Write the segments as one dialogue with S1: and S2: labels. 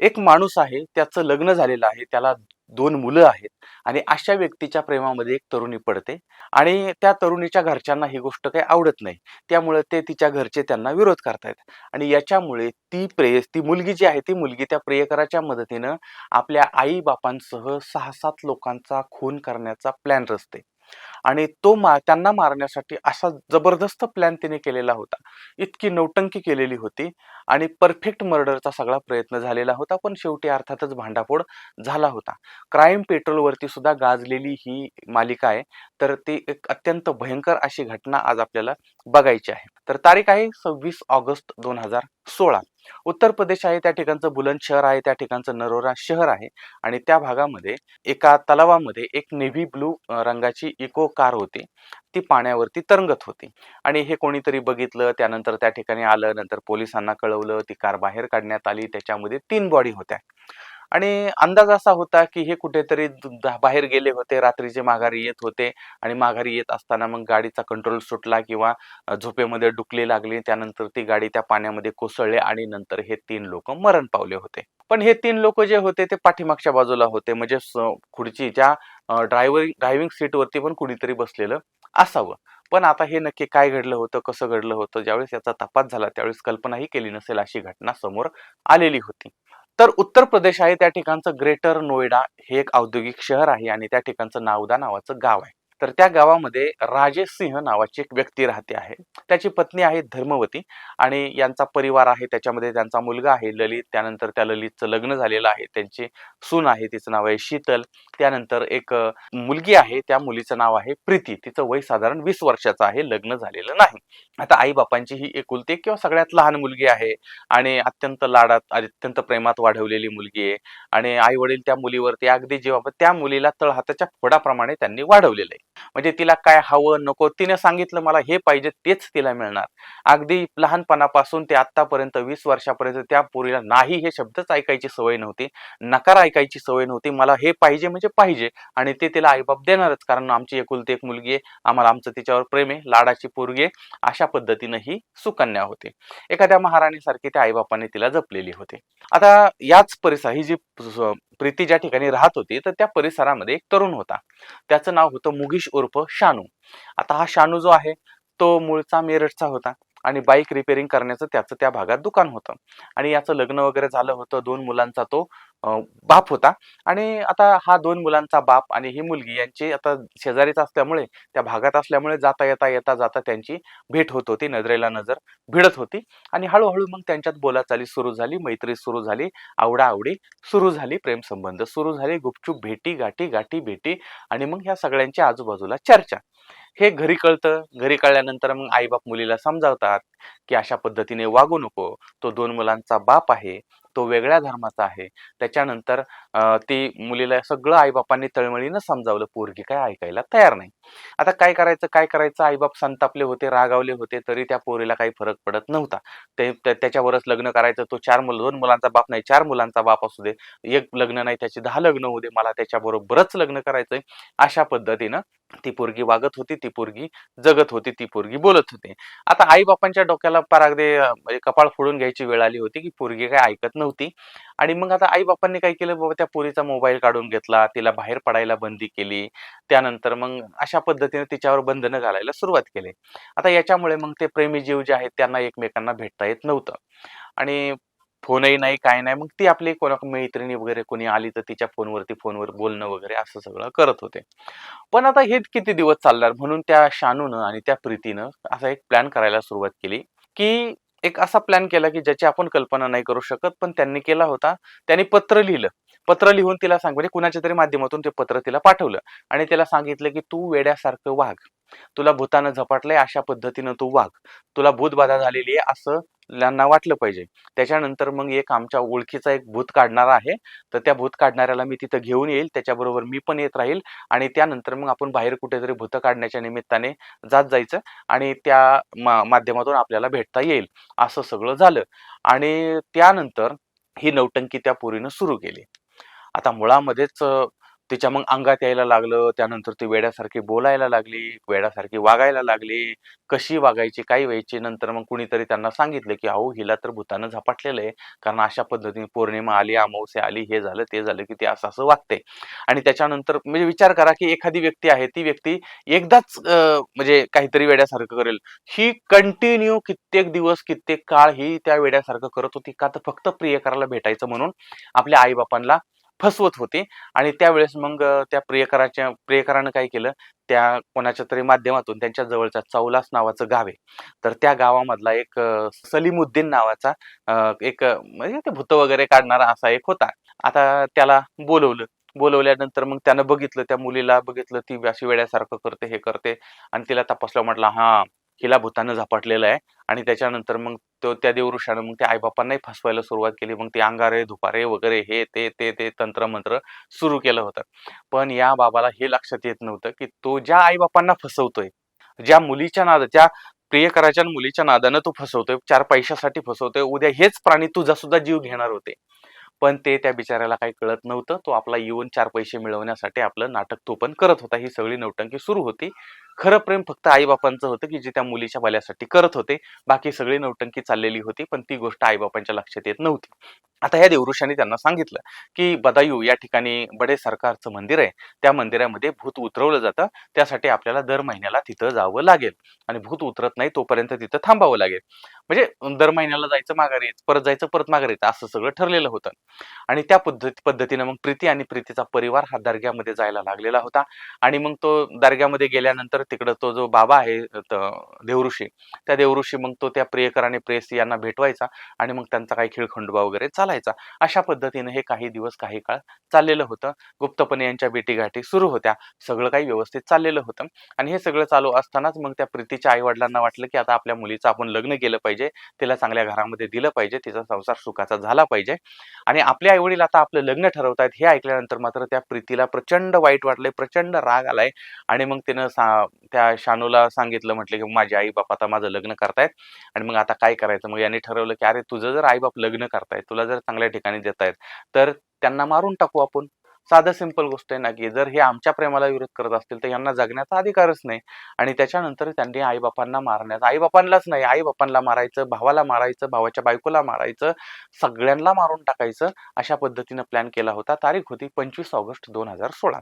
S1: एक माणूस आहे त्याचं लग्न झालेलं आहे त्याला दोन मुलं आहेत आणि अशा व्यक्तीच्या प्रेमामध्ये एक तरुणी पडते आणि त्या तरुणीच्या घरच्यांना ही गोष्ट काही आवडत नाही. त्यामुळे ते तिच्या घरचे त्यांना विरोध करतायत आणि याच्यामुळे ती प्रेय ती मुलगी जी आहे ती मुलगी त्या प्रियकराच्या मदतीनं आपल्या आई बापांसह सहा सात लोकांचा खून करण्याचा प्लॅन रचते. आणि तो मा त्यांना मारण्यासाठी असा जबरदस्त प्लॅन तिने केलेला होता. इतकी नौटंकी केलेली होती आणि परफेक्ट मर्डरचा सगळा प्रयत्न झालेला होता पण शेवटी अर्थातच भांडाफोड झाला होता. क्राईम पेट्रोलवरती सुद्धा गाजलेली ही मालिका आहे तर ती एक अत्यंत भयंकर अशी घटना आज आपल्याला बघायची आहे. तर तारीख आहे सव्वीस ऑगस्ट दोन हजार सोळा. उत्तर प्रदेश आहे त्या ठिकाणचं बुलंद शहर आहे त्या ठिकाणचं नरोरा शहर आहे आणि त्या भागामध्ये एका तलावामध्ये एक नेव्ही ब्लू रंगाची इको कार होती. ती पाण्यावरती तरंगत होती आणि हे कोणीतरी बघितलं त्यानंतर त्या ठिकाणी आलं नंतर पोलिसांना कळवलं ती कार बाहेर काढण्यात आली त्याच्यामध्ये तीन बॉडी होत्या. आणि अंदाज असा होता की हे कुठेतरी बाहेर गेले होते रात्रीचे माघारी येत होते आणि माघारी येत असताना मग गाडीचा कंट्रोल सुटला किंवा झोपेमध्ये डुकली लागली. त्यानंतर ती गाडी त्या पाण्यामध्ये कोसळली आणि नंतर हे तीन लोक मरण पावले होते. पण हे तीन लोक जे होते ते पाठीमागच्या बाजूला होते. म्हणजे खुर्चीच्या ड्रायव्हर ड्रायव्हिंग सीटवरती पण कुणीतरी बसलेलं असावं. पण आता हे नक्की काय घडलं होतं कसं घडलं होतं ज्यावेळेस याचा तपास झाला त्यावेळेस कल्पनाही केली नसेल अशी घटना समोर आलेली होती. तर उत्तर प्रदेश आहे त्या ठिकाणचं ग्रेटर नोएडा हे एक औद्योगिक शहर आहे आणि त्या ठिकाणचं नावदा नावाचं गाव आहे. तर त्या गावामध्ये राजेश सिंह नावाची एक व्यक्ती राहते आहे. त्याची पत्नी आहे धर्मवती आणि यांचा परिवार आहे. त्याच्यामध्ये त्यांचा मुलगा आहे ललित. त्यानंतर त्या ललितचं लग्न झालेलं आहे. त्यांची सून आहे. तिचं नाव आहे शीतल. त्यानंतर एक मुलगी आहे. त्या मुलीचं नाव आहे प्रीती. तिचं वय साधारण वीस वर्षाचं आहे. लग्न झालेलं नाही. आता आई बापांची ही एकुलती किंवा सगळ्यात लहान मुलगी आहे आणि अत्यंत लाडात अत्यंत प्रेमात वाढवलेली मुलगी आहे आणि आई वडील त्या मुलीवरती अगदी जेव्हा त्या मुलीला तळहाताच्या फोडाप्रमाणे त्यांनी वाढवलेलं आहे. म्हणजे तिला काय हवं नको तिने सांगितलं मला हे पाहिजे तेच तिला मिळणार. अगदी लहानपणापासून ते आतापर्यंत वीस वर्षापर्यंत त्या पोरीला नाही हे शब्दच ऐकायची सवय नव्हती नकार ऐकायची सवय नव्हती मला हे पाहिजे म्हणजे पाहिजे आणि ते तिला आईबाप देणारच कारण आमची एकुलती एक मुलगी आहे आम्हाला आमचं तिच्यावर प्रेम आहे लाडाची पोरगी आहे अशा पद्धतीनं ही सुकन्या होते. एखाद्या महाराणीसारखी त्या आईबापाने तिला जपलेली होती. आता याच परिसर ही जी प्रीती ज्या ठिकाणी राहत होती तर त्या परिसरामध्ये एक तरुण होता. त्याचं नाव होतं मुगीश उर्फ शानू. आता हा शानू जो आहे तो मूळचा मेरठचा होता. आणि बाईक रिपेअरिंग करण्याचं त्याचं त्या भागात दुकान होतं. आणि याचं लग्न वगैरे झालं होतं दोन मुलांचा तो बाप होता. आणि आता हा दोन मुलांचा बाप आणि ही मुलगी यांची आता शेजारीच असल्यामुळे त्या भागात असल्यामुळे जाता येता येता जाता त्यांची भेट होत होती नजरेला नजर भिडत होती. आणि हळूहळू मग त्यांच्यात बोलाचाली सुरू झाली मैत्री सुरू झाली आवडाआवडी सुरू झाली प्रेमसंबंध सुरू झाले गुपचूप भेटी गाठी गाठी भेटी आणि मग ह्या सगळ्यांच्या आजूबाजूला चर्चा. हे घरी कळतं. घरी कळल्यानंतर मग आईबाप मुलीला समजावतात की अशा पद्धतीने वागू नको. तो दोन मुलांचा बाप आहे. तो वेगळ्या धर्माचा आहे. त्याच्यानंतर ती मुलीला सगळं आईबापांनी तळमळीनं समजावलं पोरगी काय ऐकायला तयार नाही. आता काय करायचं? काय करायचं? आईबाप संतापले होते रागावले होते तरी त्या पोरीला काही फरक पडत नव्हता. ते त्याच्यावरच लग्न करायचं. तो चार मुलं दोन मुलांचा बाप नाही चार मुलांचा बाप असू दे. एक लग्न नाही त्याचे दहा लग्न होऊ दे. मला त्याच्याबरोबरच लग्न करायचंय. अशा पद्धतीनं ती पोरगी वागत होती ती पोरगी जगत होती ती पोरगी बोलत होती. आता आई बापांच्या डोक्याला परागदे म्हणजे कपाळ फोडून घ्यायची वेळ आली होती की पोरगी काय ऐकत नव्हती. आणि मग आता आई बापांनी काय केलं बाबा त्या पोरीचा मोबाईल काढून घेतला तिला बाहेर पडायला बंदी केली. त्यानंतर मग अशा पद्धतीने तिच्यावर बंधनं घालायला सुरुवात केली. आता याच्यामुळे मग ते प्रेमी जीव जे आहेत त्यांना एकमेकांना भेटता येत नव्हतं. आणि फोनही नाही काय नाही. मग ती आपली कोणा मैत्रिणी वगैरे कोणी आली तर तिच्या फोनवरती फोनवर बोलणं वगैरे असं सगळं करत होते. पण आता हे किती दिवस चालणार म्हणून त्या शानूनं आणि त्या प्रीतीनं असा एक प्लॅन करायला सुरुवात केली की एक असा प्लॅन केला की ज्याची आपण कल्पना नाही करू शकत पण त्यांनी केला होता. त्यांनी पत्र लिहिलं. पत्र लिहून तिला सांग म्हणजे कुणाच्या तरी माध्यमातून ते पत्र तिला पाठवलं आणि तिला सांगितलं की तू वेड्यासारखं वाघ. तुला भूतानं झपाटलंय अशा पद्धतीनं तू वाघ. तुला भूतबाधा झालेली आहे असं त्यांना वाटलं पाहिजे. त्याच्यानंतर मग एक आमच्या ओळखीचा एक भूत काढणारा आहे. तर त्या भूत काढणाऱ्याला मी तिथं घेऊन येईल त्याच्याबरोबर मी पण येत राहील आणि त्यानंतर मग आपण बाहेर कुठेतरी भूत काढण्याच्या निमित्ताने जात जायचं आणि त्या मा माध्यमातून आपल्याला भेटता येईल. असं सगळं झालं आणि त्यानंतर ही नौटंकी त्या पोरीनं सुरू केली. आता मुळामध्येच तिच्या मग अंगात यायला लागलं त्यानंतर ती वेड्यासारखी बोलायला लागली वेड्यासारखी वागायला लागली. कशी वागायची काय व्हायची नंतर मग कुणीतरी त्यांना सांगितलं की अहो हिला तर भूतानं झपाटलेलं आहे. कारण अशा पद्धतीने पौर्णिमा आली अमावस्या आली हे झालं ते झालं की ते असं असं वागते. आणि त्याच्यानंतर म्हणजे विचार करा की एखादी व्यक्ती आहे ती व्यक्ती एकदाच म्हणजे काहीतरी वेड्यासारखं करेल. ही कंटिन्यू कित्येक दिवस कित्येक काळ ही त्या वेड्यासारखं करत होती. का तर फक्त प्रियकराला भेटायचं म्हणून आपल्या आईबापांना फसवत होते. आणि त्यावेळेस मग त्या प्रियकराच्या प्रियकरानं काय केलं त्या कोणाच्या तरी माध्यमातून त्यांच्या जवळच्या चौलास नावाचं गाव आहे. तर त्या गावामधला एक सलीमुद्दीन नावाचा एक म्हणजे ते भूत वगैरे काढणारा असा एक होता. आता त्याला बोलवलं. बोलवल्यानंतर मग त्यानं बघितलं त्या मुलीला बघितलं ती अशी वेड्यासारखं करते हे करते. आणि तिला तपासलं म्हटलं हा हिला भूतानं झपाटलेलं आहे. आणि त्याच्यानंतर मग तो त्या देवऋषानं मग ते आईबापांनाही फसवायला सुरुवात केली. मग ते अंगारे धुपारे वगैरे हे ते ते ते तंत्रमंत्र सुरू केलं होतं. पण या बाबाला हे लक्षात येत नव्हतं की तो ज्या आईबापांना फसवतोय ज्या मुलीच्या नादाच्या ज्या प्रियकराच्या मुलीच्या नादानं तो फसवतोय चार पैशासाठी फसवतोय उद्या हेच प्राणी तुझा सुद्धा जीव घेणार होते. पण ते त्या बिचाऱ्याला काही कळत नव्हतं. तो आपला येऊन चार पैसे मिळवण्यासाठी आपलं नाटक तो पण करत होता. ही सगळी नौटंकी सुरू होती. खरं प्रेम फक्त आईबापांचं होतं की जे त्या मुलीच्या भल्यासाठी करत होते. बाकी सगळी नौटंकी चाललेली होती पण ती गोष्ट आईबापांच्या लक्षात येत नव्हती. आता ह्या देवऋषांनी त्यांना सांगितलं की बदायू या ठिकाणी बडे सरकारचं मंदिर आहे. त्या मंदिरामध्ये भूत उतरवलं जातं. त्यासाठी आपल्याला दर महिन्याला तिथं जावं लागेल. आणि भूत उतरत नाही तोपर्यंत तिथं थांबावं लागेल. म्हणजे दर महिन्याला जायचं माघारी परत जायचं परत माघारी असं सगळं ठरलेलं होतं. आणि त्या पद्धती पद्धतीनं मग प्रीती आणि प्रीतीचा परिवार हा दर्ग्यामध्ये जायला लागलेला होता. आणि मग तो दर्ग्यामध्ये गेल्यानंतर तिकडं तो जो बाबा आहे देवऋषी त्या देवऋषी मग तो त्या प्रियकर आणि प्रेयसी यांना भेटवायचा. आणि मग त्यांचा काही खेळखंडोबा वगैरे चालायचा. अशा पद्धतीने हे काही दिवस काही काळ चाललेलं होतं. गुप्तपणे यांच्या भेटीघाटी सुरू होत्या. सगळं काही व्यवस्थित चाललेलं होतं. आणि हे सगळं चालू असतानाच मग त्या प्रीतीच्या आई वडिलांना वाटलं की आता आपल्या मुलीचं आपण लग्न केलं पाहिजे. तिला चांगल्या घरामध्ये दिलं पाहिजे. तिचा संसार सुखाचा झाला पाहिजे. आणि आपले आई वडील आता आपलं लग्न ठरवतायत हे ऐकल्यानंतर मात्र त्या प्रीतीला प्रचंड वाईट वाटलंय प्रचंड राग आलाय. आणि मग तिनं सा त्या शानूला सांगितलं म्हटलं की माझे आई बाप आता माझं लग्न करतायत. आणि मग आता काय करायचं? मग यांनी ठरवलं की अरे तुझं जर आई बाप लग्न करतायत तुला जर चांगल्या ठिकाणी देत आहेत तर त्यांना मारून टाकू आपण. साधं सिंपल गोष्ट आहे ना की जर हे आमच्या प्रेमाला विरोध करत असतील तर यांना जगण्याचा अधिकारच नाही. आणि त्याच्यानंतर त्यांनी आईबापांना मारण्याचा आईबापांनाच नाही आईबापांना मारायचं भावाला मारायचं भावाच्या बायकोला मारायचं सगळ्यांना मारून टाकायचं अशा पद्धतीनं प्लॅन केला होता. तारीख होती पंचवीस ऑगस्ट दोन हजार सोळा.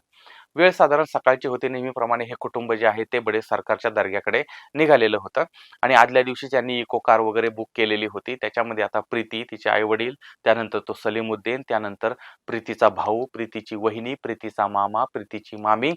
S1: वेळ साधारण सकाळची होती नेहमीप्रमाणे हे कुटुंब जे आहे ते बडे सरकारच्या दर्ग्याकडे निघालेलं होतं. आणि आदल्या दिवशी त्यांनी इको कार वगैरे बुक केलेली होती त्याच्यामध्ये आता प्रीती तिचे आई वडील त्यानंतर तो सलीमुद्दीन त्यानंतर प्रीतीचा भाऊ प्रीतीची वहिनी प्रीतीचा मामा प्रीतीची मामी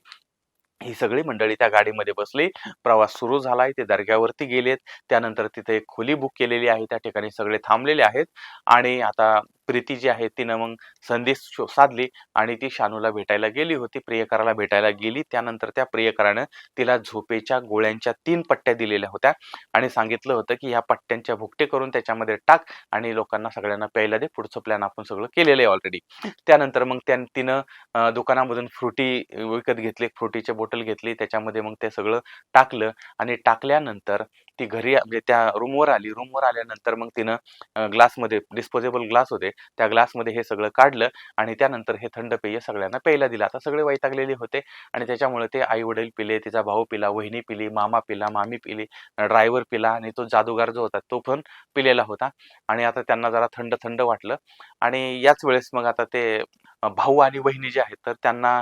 S1: ही सगळी मंडळी त्या गाडीमध्ये बसली. प्रवास सुरू झालाय ते दर्ग्यावरती गेलेत. त्यानंतर तिथे एक खोली बुक केलेली आहे त्या ठिकाणी सगळे थांबलेले आहेत. आणि आता प्रीती जी आहे तिनं मग संधी शो- साधली आणि ती शानूला भेटायला गेली होती प्रियकराला भेटायला गेली. त्यानंतर त्या प्रियकरानं तिला झोपेच्या गोळ्यांच्या तीन पट्ट्या दिलेल्या होत्या आणि सांगितलं होतं की ह्या पट्ट्यांच्या भुकटे करून त्याच्यामध्ये टाक आणि लोकांना सगळ्यांना प्यायला दे. पुढचं प्लॅन आपण सगळं केलेलं आहे ऑलरेडी त्यानंतर मग त्या तिनं दुकानामधून फ्रुटी विकत घेतली फ्रुटीची बॉटल घेतली. त्याच्यामध्ये मग ते सगळं टाकलं आणि टाकल्यानंतर ती घरी म्हणजे त्या रूमवर आली. रूमवर आल्यानंतर मग तिनं ग्लासमध्ये डिस्पोजेबल ग्लास होते. त्या ग्लासमध्ये हे सगळं काढलं आणि त्यानंतर हे थंड पेय सगळ्यांना प्यायला दिलं. आता सगळे वैतागलेले होते आणि त्याच्यामुळे ते आई वडील पिले तिचा भाऊ पिला वहिनी पिली मामा पिला मामी पिली ड्रायव्हर पिला आणि तो जादूगार जो होता तो पण पिलेला होता. आणि आता त्यांना जरा थंड थंड वाटलं. आणि याच वेळेस मग आता ते भाऊ आणि वहिनी जे आहेत तर त्यांना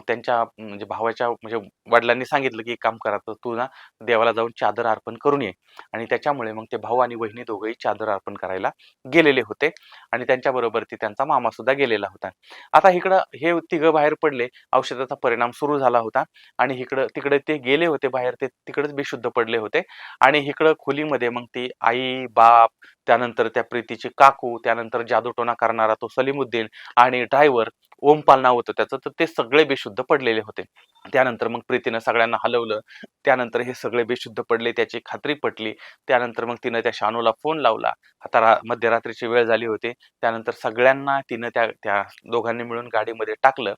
S1: त्यांच्या म्हणजे भावाच्या म्हणजे वडिलांनी सांगितलं की एक काम करा तर तू ना देवाला जाऊन चादर अर्पण करून ये. आणि त्याच्यामुळे मग ते भाऊ आणि वहिनी दोघंही चादर अर्पण करायला गेलेले होते. आणि त्यांच्याबरोबर ती त्यांचा मामा सुद्धा गेलेला होता. आता इकडं हे तिघं बाहेर पडले. औषधाचा परिणाम सुरू झाला होता. आणि इकडं तिकडे ते गेले होते बाहेर. ते तिकडेच बेशुद्ध पडले होते. आणि इकडं खोलीमध्ये मग ती आई बाप त्यानंतर त्या प्रीतीची काकू त्यानंतर जादूटोना करणारा तो सलीमुद्दीन आणि ड्रायव्हर ओमपाल नाव होतं. त्याचं तर ते सगळे बेशुद्ध पडलेले होते. त्यानंतर मग प्रीतीनं सगळ्यांना हलवलं. त्यानंतर हे सगळे बेशुद्ध पडले त्याची खात्री पटली. त्यानंतर मग तिनं त्या शानूला फोन लावला. आता रा मध्यरात्रीची वेळ झाली होती. त्यानंतर सगळ्यांना तिनं त्या त्या दोघांनी मिळून गाडीमध्ये टाकलं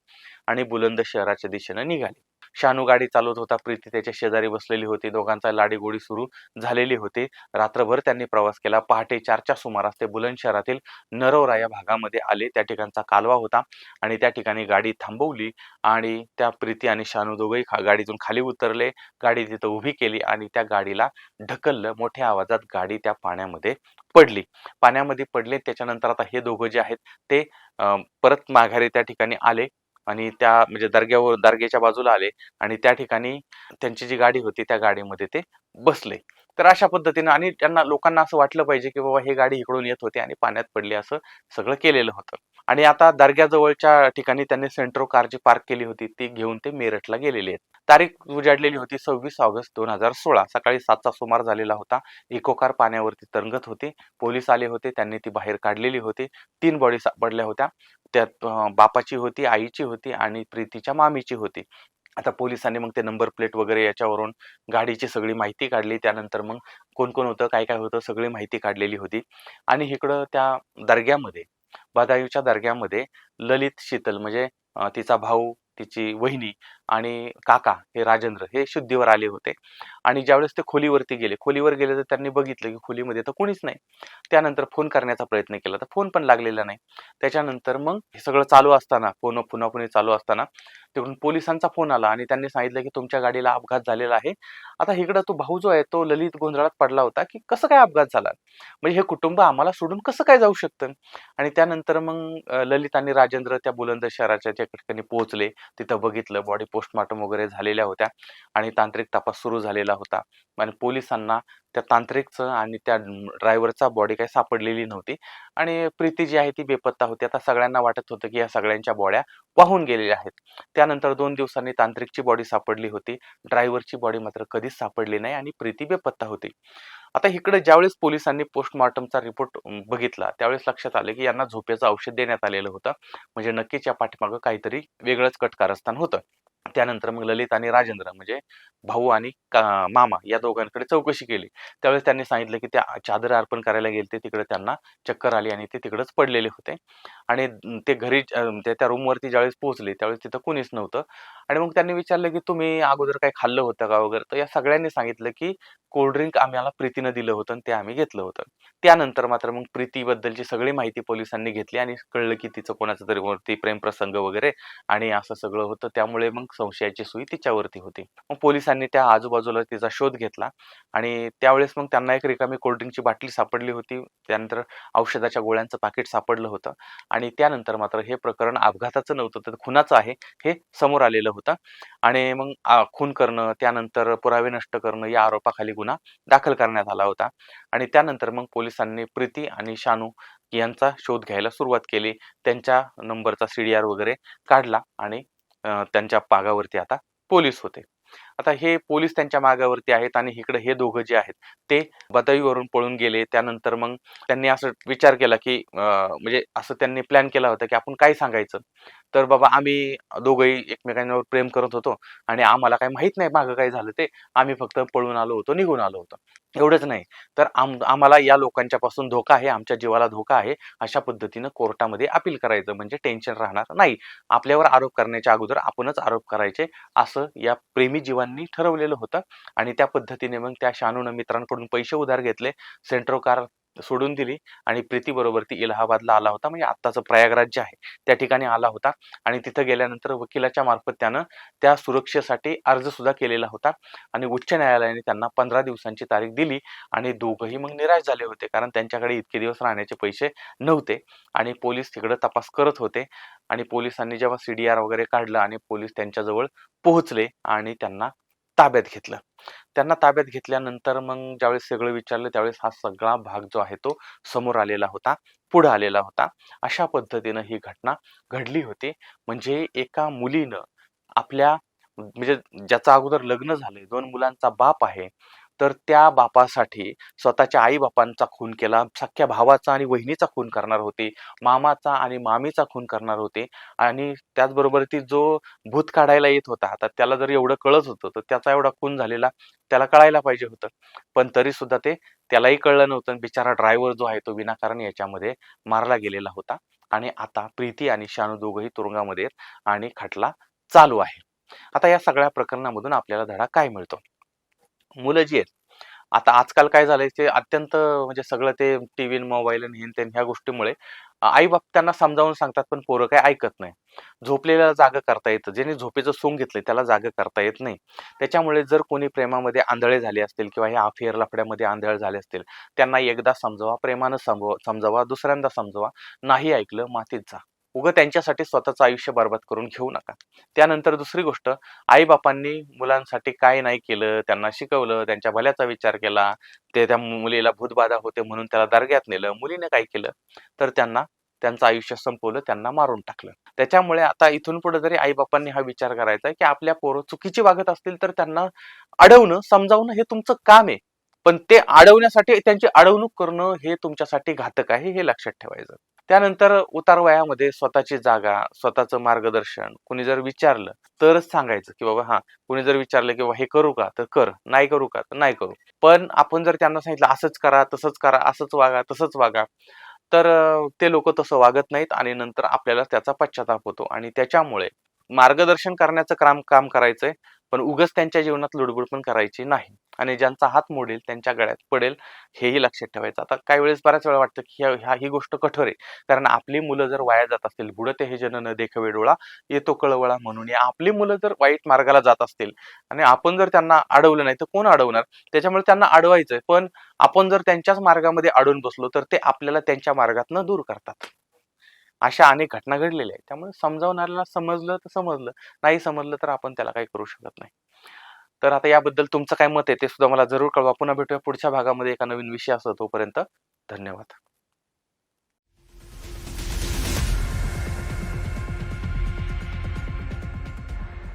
S1: आणि बुलंद शहराच्या दिशेनं निघाली. शानू गाडी चालवत होता. प्रीती त्याच्या शेजारी बसलेली होती. दोघांचा लाडीगोडी सुरू झालेली होती. रात्रभर त्यांनी प्रवास केला. पहाटे चारच्या सुमारास ते बुलंदशहरातील नरवरा या भागामध्ये आले. त्या ठिकाणचा कालवा होता आणि त्या ठिकाणी गाडी थांबवली आणि त्या प्रीती आणि शानू दोघंही खा- गाडीतून खाली उतरले. गाडी तिथं उभी केली आणि त्या गाडीला ढकललं. मोठ्या आवाजात गाडी त्या पाण्यामध्ये पडली. पाण्यामध्ये पडले. त्याच्यानंतर आता हे दोघं जे आहेत ते परत माघारी त्या ठिकाणी आले. आणि त्या म्हणजे दर्ग्यावर दर्ग्याच्या बाजूला आले आणि त्या ठिकाणी त्यांची जी गाडी होती त्या गाडीमध्ये ते बसले. तर अशा पद्धतीनं आणि त्यांना लोकांना असं वाटलं पाहिजे की बाबा हे गाडी इकडून येत होती आणि पाण्यात पडली असं सगळं केलेलं होतं. आणि आता दर्ग्याजवळच्या ठिकाणी त्यांनी सेंट्रो कार जी पार्क केली होती ती घेऊन ते मेरठला गेलेले आहेत. तारीख उजाडलेली होती सव्वीस ऑगस्ट दोन हजार सोळा. सकाळी सातचा सुमार झालेला होता. इकोकार पाण्यावरती तरंगत होती. पोलीस आले होते. त्यांनी ती बाहेर काढलेली होती. तीन बॉडी सापडल्या होत्या. त्यात बापाची होती आईची होती आणि प्रीतीच्या मामीची होती. आता पोलिसांनी मग ते नंबर प्लेट वगैरे याच्यावरून गाडीची सगळी माहिती काढली. त्यानंतर मग कोण कोण होतं काय काय होतं सगळी माहिती काढलेली होती. आणि इकडं त्या दर्ग्यामध्ये बदायूच्या दर्ग्यामध्ये ललित शीतल म्हणजे तिचा भाऊ तिची वहिनी आणि काका हे राजेंद्र हे शुद्धीवर आले होते. आणि ज्यावेळेस ते खोलीवरती गेले खोलीवर गेले तर त्यांनी बघितलं की खोलीमध्ये तर कोणीच नाही. त्यानंतर फोन करण्याचा प्रयत्न केला तर फोन पण लागलेला नाही. त्याच्यानंतर मग हे सगळं चालू असताना फोन पुन्हा पुणे चालू असताना तिकडून पोलिसांचा फोन आला आणि त्यांनी सांगितलं की तुमच्या गाडीला अपघात झालेला आहे. आता इकडं तो भाऊ जो आहे तो ललित गोंधळात पडला होता की कसं काय अपघात झाला? म्हणजे हे कुटुंब आम्हाला सोडून कसं काय जाऊ शकतं? आणि त्यानंतर मग ललित आणि राजेंद्र त्या बुलंद शहराच्या त्या ठिकाणी पोहोचले तिथं बघितलं बॉडी पोस्टमार्टम वगैरे झालेल्या होत्या आणि तांत्रिक तपास सुरू झालेला होता. आणि पोलिसांना त्या तांत्रिकचं आणि त्या ड्रायव्हरचा बॉडी काही सापडलेली नव्हती. आणि प्रीती जी आहे ती बेपत्ता होती. आता सगळ्यांना वाटत होतं की या सगळ्यांच्या बॉड्या वाहून गेलेल्या आहेत. त्यानंतर दोन दिवसांनी तांत्रिकची बॉडी सापडली होती. ड्रायव्हरची बॉडी मात्र कधीच सापडली नाही आणि प्रीती बेपत्ता होती. आता इकडे ज्यावेळेस पोलिसांनी पोस्टमॉर्टमचा रिपोर्ट बघितला त्यावेळेस लक्षात आलं की यांना झोपेचं औषध देण्यात आलेलं होतं. म्हणजे नक्कीच या पाठीमागं काहीतरी वेगळंच कटकारस्थान होतं. त्यानंतर मग ललित आणि राजेंद्र म्हणजे भाऊ आणि का- मामा या दोघांकडे चौकशी केली. त्यावेळेस त्यांनी सांगितलं की त्या चादर अर्पण करायला गेले ते तिकडे त्यांना चक्कर आली आणि ते तिकडेच पडलेले होते. आणि ते घरी ते त्या रूमवरती ज्यावेळेस पोहोचले त्यावेळेस तिथं कुणीच नव्हतं. आणि मग त्यांनी विचारलं की तुम्ही अगोदर काय खाल्लं होतं का वगैरे? तर या सगळ्यांनी सांगितलं की कोल्ड्रिंक आम्हाला प्रीतीनं दिलं होतं आणि ते आम्ही घेतलं होतं. त्यानंतर मात्र मग प्रीतीबद्दलची सगळी माहिती पोलिसांनी घेतली आणि कळलं की तिचं कोणाचं तरी वरती प्रेमप्रसंग वगैरे आणि असं सगळं होतं. त्यामुळे मग संशयाची सुई तिच्यावरती होती. मग पोलिसांनी त्या आजूबाजूला तिचा शोध घेतला आणि त्यावेळेस मग त्यांना एक रिकामी कोल्ड्रिंकची बाटली सापडली होती. त्यानंतर औषधाच्या गोळ्यांचं पाकिट सापडलं होतं आणि त्यानंतर मात्र हे प्रकरण अपघाताचं नव्हतं तर खुनाचं आहे हे समोर आलेलं होतं. आणि मग खून करणं त्यानंतर पुरावे नष्ट करणं या आरोपाखाली गुन्हा दाखल करण्यात आला होता. आणि त्यानंतर मग पोलिसांनी प्रीती आणि शानू यांचा शोध घ्यायला सुरुवात केली. त्यांच्या नंबरचा सीडीआर वगैरे काढला आणि त्यांच्या पागावरती आता पोलीस होते. आता हे पोलीस त्यांच्या मागावरती आहेत आणि इकडे हे दोघं जे आहेत ते बदाईवरून पळून गेले. त्यानंतर मग त्यांनी असं विचार केला की म्हणजे असं त्यांनी प्लॅन केला होता की आपण काय सांगायचं? तर बाबा आम्ही दोघंही एकमेकांवर प्रेम करत होतो आणि आम्हाला काही माहीत नाही मागं काय झालं ते. आम्ही फक्त पळून आलो होतो निघून आलो होतो. एवढंच नाही. तर आम आम्हाला या लोकांच्या पासून धोका आहे आमच्या जीवाला धोका आहे अशा पद्धतीनं कोर्टामध्ये अपील करायचं म्हणजे टेन्शन राहणार नाही. आपल्यावर आरोप करण्याच्या अगोदर आपणच आरोप करायचे असं या प्रेमी जीवन ठरवलेलं होतं. आणि त्या पद्धतीने मग त्या शानून मित्रांकडून पैसे उधार घेतले. सेंट्रो कार सोडून दिली आणि प्रीती बरोबर ती इलाहाबादला आला होता. म्हणजे आत्ताचं प्रयागराज जे आहे त्या ठिकाणी आला होता. आणि तिथं गेल्यानंतर वकिलाच्या मार्फत त्यानं त्या सुरक्षेसाठी अर्ज सुद्धा केलेला होता. आणि उच्च न्यायालयाने त्यांना पंधरा दिवसांची तारीख दिली आणि दोघंही मग निराश झाले होते. कारण त्यांच्याकडे इतके दिवस राहण्याचे पैसे नव्हते. आणि पोलीस तिकडे तपास करत होते. आणि पोलिसांनी जेव्हा सीडीआर वगैरे काढलं आणि पोलीस त्यांच्याजवळ पोहोचले आणि त्यांना ताब्यात घेतलं. त्यांना ताब्यात घेतल्यानंतर मग ज्यावेळेस सगळं विचारलं त्यावेळेस हा सगळा भाग जो आहे तो समोर आलेला होता पुढे आलेला होता. अशा पद्धतीनं ही घटना घडली होती. म्हणजे एका मुलीनं आपल्या म्हणजे ज्याचा अगोदर लग्न झालंय दोन मुलांचा बाप आहे. तर त्या बापासाठी स्वतःच्या आई बापांचा खून केला. सख्ख्या भावाचा आणि वहिनीचा खून करणार होते. मामाचा आणि मामीचा खून करणार होते. आणि त्याचबरोबर ती जो भूत काढायला येत होता आता त्याला जर एवढं कळत होतं तर त्याचा एवढा खून झालेला त्याला कळायला पाहिजे होतं. पण तरी सुद्धा ते त्यालाही कळलं नव्हतं. आणि बिचारा ड्रायव्हर जो आहे तो विनाकारण याच्यामध्ये मारला गेलेला होता. आणि आता प्रीती आणि शानू दोघंही तुरुंगामध्ये आणि खटला चालू आहे. आता या सगळ्या प्रकरणामधून आपल्याला धडा काय मिळतो? मुलं जी आहेत आता आजकाल काय झालंय ते अत्यंत म्हणजे सगळं ते टीव्ही मोबाईल आणि हेन तेन ह्या गोष्टीमुळे आई बाप त्यांना समजावून सांगतात पण पोरं काय ऐकत नाही. झोपलेल्याला जागं करता येतं ज्याने झोपेचं सोंग घेतलंय त्याला जागं करता येत नाही. त्याच्यामुळे जर कोणी प्रेमामध्ये आंधळे झाले असतील किंवा ह्या अफेअर लफड्यामध्ये आंधळे झाले असतील त्यांना एकदा समजवा प्रेमानं समजवा समजावा दुसऱ्यांदा समजवा नाही ऐकलं मातीत जा. उगं त्यांच्यासाठी स्वतःचं आयुष्य बर्बाद करून घेऊ नका. त्यानंतर दुसरी गोष्ट आई बापांनी मुलांसाठी काय नाही केलं त्यांना शिकवलं त्यांच्या भल्याचा विचार केला ते त्या मुलीला भूतबाधा होते म्हणून त्याला दर्ग्यात नेलं मुलीने काय केलं तर त्यांना त्यांचं आयुष्य संपवलं त्यांना मारून टाकलं. त्याच्यामुळे आता इथून पुढे जरी आई बापांनी हा विचार करायचा की आपल्या पोरं चुकीची वागत असतील तर त्यांना अडवणं समजावणं हे तुमचं काम आहे. पण ते अडवण्यासाठी त्यांची अडवणूक करणं हे तुमच्यासाठी घातक आहे हे लक्षात ठेवायचं. त्यानंतर उतार वयामध्ये स्वतःची जागा स्वतःचं मार्गदर्शन कुणी जर विचारलं तरच सांगायचं की बाबा हा कुणी जर विचारलं की बाबा हे करू का? तर कर नाही करू का? तर नाही करू. पण आपण जर त्यांना सांगितलं असंच करा तसंच करा असंच वागा तसंच वागा तर ते लोक तसं वागत नाहीत आणि नंतर आपल्याला त्याचा पश्चाताप होतो आणि त्याच्यामुळे मार्गदर्शन करण्याचं काम काम करायचंय. पण उगच त्यांच्या जीवनात लुडबुड पण करायची नाही. आणि ज्यांचा हात मोडेल त्यांच्या गळ्यात पडेल हेही लक्षात ठेवायचं. आता काही वेळेस बऱ्याच वेळा वाटतं की ह्या ही गोष्ट कठोर आहे. कारण आपली मुलं जर वाया जात असतील बुडते हे जन न देखावे डोळा येतो कळवळा म्हणून. या आपली मुलं जर वाईट मार्गाला जात असतील आणि आपण जर त्यांना अडवलं नाही तर कोण अडवणार? त्याच्यामुळे त्यांना अडवायचंय. पण आपण जर त्यांच्याच मार्गामध्ये अडून बसलो तर ते आपल्याला त्यांच्या मार्गातनं दूर करतात. अशा अनेक घटना घडलेल्या आहेत. त्यामुळे समजावणाऱ्याला समजलं तर समजलं नाही समजलं तर आपण त्याला काही करू शकत नाही. तर आता याबद्दल तुमचं काय मत आहे ते सुद्धा मला जरूर कळवा. पुन्हा भेटूया पुढच्या भागामध्ये एका नवीन विषय असतो तोपर्यंत. धन्यवाद.